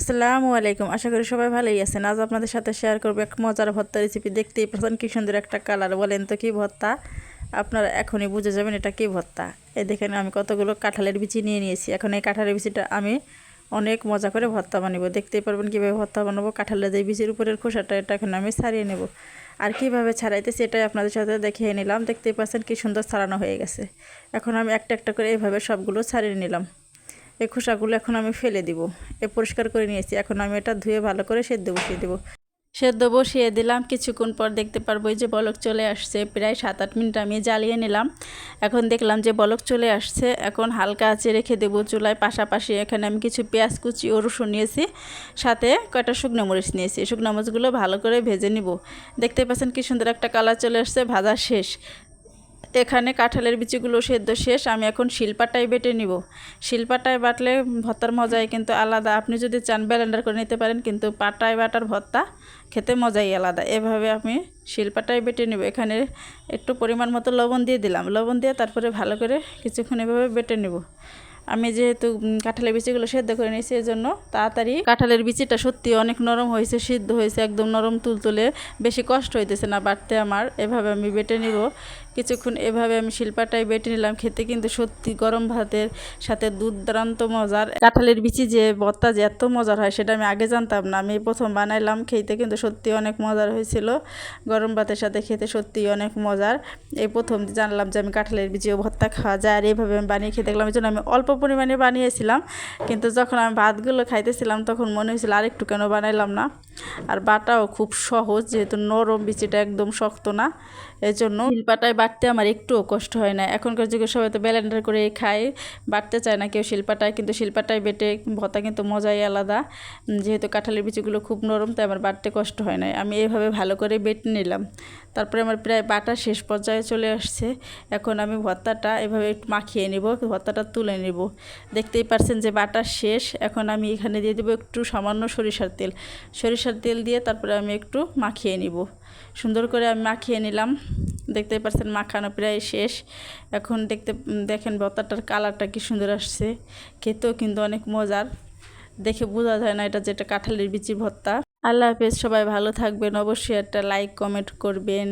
আসসালামু আলাইকুম। আশা করি সবাই ভালোই আছেন। আজ আপনাদের সাথে শেয়ার করব এক মজার ভর্তা রেসিপি দেখতেই পাচ্ছেন কি সুন্দর একটা কালার বলেন তো কি ভর্তা? আপনারা এখনই বুঝে যাবেন এটা কি ভর্তা। এই দেখেন আমি কতগুলো কাঁঠালের বিচি নিয়ে নিয়েছি। এখন এই কাঁঠালের বিচিটা আমি অনেক মজা করে ভর্তা বানাবো। দেখতেই পারবেন কীভাবে ভর্তা বানাবো। কাঁঠালের যে বিচির উপরের খোসাটা, এটা এখন আমি ছাড়িয়ে নেব। আর কীভাবে ছাড়াইতেছি এটাই আপনাদের সাথে দেখিয়ে নিলাম। দেখতেই পাচ্ছেন কি সুন্দর ছাড়ানো হয়ে গেছে। এখন আমি একটা একটা করে এইভাবে সবগুলো ছাড়িয়ে নিলাম। এই খোসাগুলো এখন আমি ফেলে দিব। এ পরিষ্কার করে নিয়েছি। এখন আমি এটা ধুয়ে ভালো করে সেদ্ধ বসিয়ে দেবো। সেদ্ধ বসিয়ে দিলাম। কিছুক্ষণ পর দেখতে পারব যে বলক চলে আসছে। প্রায় সাত আট মিনিট আমি জ্বালিয়ে নিলাম। এখন দেখলাম যে বলক চলে আসছে। এখন হালকা আঁচে রেখে দেবো চুলায়। পাশাপাশি এখানে আমি কিছু পেঁয়াজ, কুচি ও রসুন নিয়েছি। সাথে কয়টা শুকনো মরিচ নিয়েছি। শুকনো মরিচগুলো ভালো করে ভেজে নিব। দেখতে পাচ্ছেন কি সুন্দর একটা কালার চলে আসছে। ভাজা শেষ। এখানে কাঁঠালের বিচিগুলো সেদ্ধ শেষ, আমি এখন শিলপাটায় বেটে নিব। শিলপাটায় বাটলে ভর্তার মজাই কিন্তু আলাদা। আপনি যদি চান ব্যালেন্ডার করে নিতে পারেন, কিন্তু পাটায় বাটার ভর্তা খেতে মজাই আলাদা। এভাবে আমি শিলপাটায় বেটে নিব। এখানে একটু পরিমাণ মতো লবণ দিয়ে দিলাম। লবণ দিয়ে তারপরে ভালো করে কিছুক্ষণ এভাবে বেটে নিব। আমি যেহেতু কাঁঠালের বিচিগুলো সেদ্ধ করে নিয়েছি এই জন্য তাড়াতাড়ি কাঁঠালের বিচিটা সত্যি অনেক নরম হয়েছে, সিদ্ধ হয়েছে, একদম নরম তুলতুলে। বেশি কষ্ট হইতেছে না বাটতে আমার। এভাবে আমি বেটে নিব। কিছুক্ষণ এভাবে আমি শিল্পাটাই বেটে নিলাম। খেতে কিন্তু সত্যি গরম ভাতের সাথে দুর্দান্ত মজার। কাঁঠালের বিচি যে ভর্তা যে এত মজার হয় সেটা আমি আগে জানতাম না। আমি প্রথম বানাইলাম খেতে কিন্তু সত্যি অনেক মজার হয়েছিল। গরম ভাতের সাথে খেতে সত্যি অনেক মজার। এই প্রথম জানলাম যে আমি কাঁঠালের বিচিও ভর্তা খাওয়া যায় আর এইভাবে আমি বানিয়ে খেতে গেলাম এই জন্য আমি অল্প পরিমাণে বানিয়েছিলাম। কিন্তু যখন আমি ভাতগুলো খাইতেছিলাম, তখন মনে হয়েছিল আরেকটু কেন বানাইলাম না। আর বাটাও খুব সহজ, যেহেতু নরম বিচিটা একদম শক্ত না। এই জন্য শিলপাটায় বাটতে আমার একটুও কষ্ট হয় না। এখনকার যুগে সবাই তো ব্যালেন্ডার করে খায় বাটতে চায় না কেউ শিলপাটায়, কিন্তু শিলপাটায় বেটে, ভর্তা কিন্তু মজাই আলাদা। যেহেতু কাঁঠালের বিচিগুলো খুব নরম, তাই আমার বাটতে কষ্ট হয় না। আমি এইভাবে ভালো করে বেটে নিলাম। তারপরে আমার প্রায় বাটা শেষ পর্যায়ে চলে আসছে। এখন আমি ভর্তাটা এভাবে একটু মাখিয়ে নেব, ভর্তাটা তুলে নেব। দেখতেই পারছেন যে বাটা শেষ। এখন আমি এখানে দিয়ে দেবো একটু সামান্য সরিষার তেল। সরিষার তেল দিয়ে তারপরে আমি একটু মাখিয়ে নিব। সুন্দর করে আমি মাখিয়ে নিলাম। দেখতেই পারছেন, মাখানো প্রায় শেষ। এখন দেখতে দেখেন ভর্তাটার কালারটা কি সুন্দর আসছে। খেতেও কিন্তু অনেক মজার। দেখে বোঝা যায় না এটা যেটা কাঁঠালের বিচি ভর্তা। আল্লাহ হাফেজ, সবাই ভালো থাকবেন। অবশ্যই একটা লাইক কমেন্ট করবেন।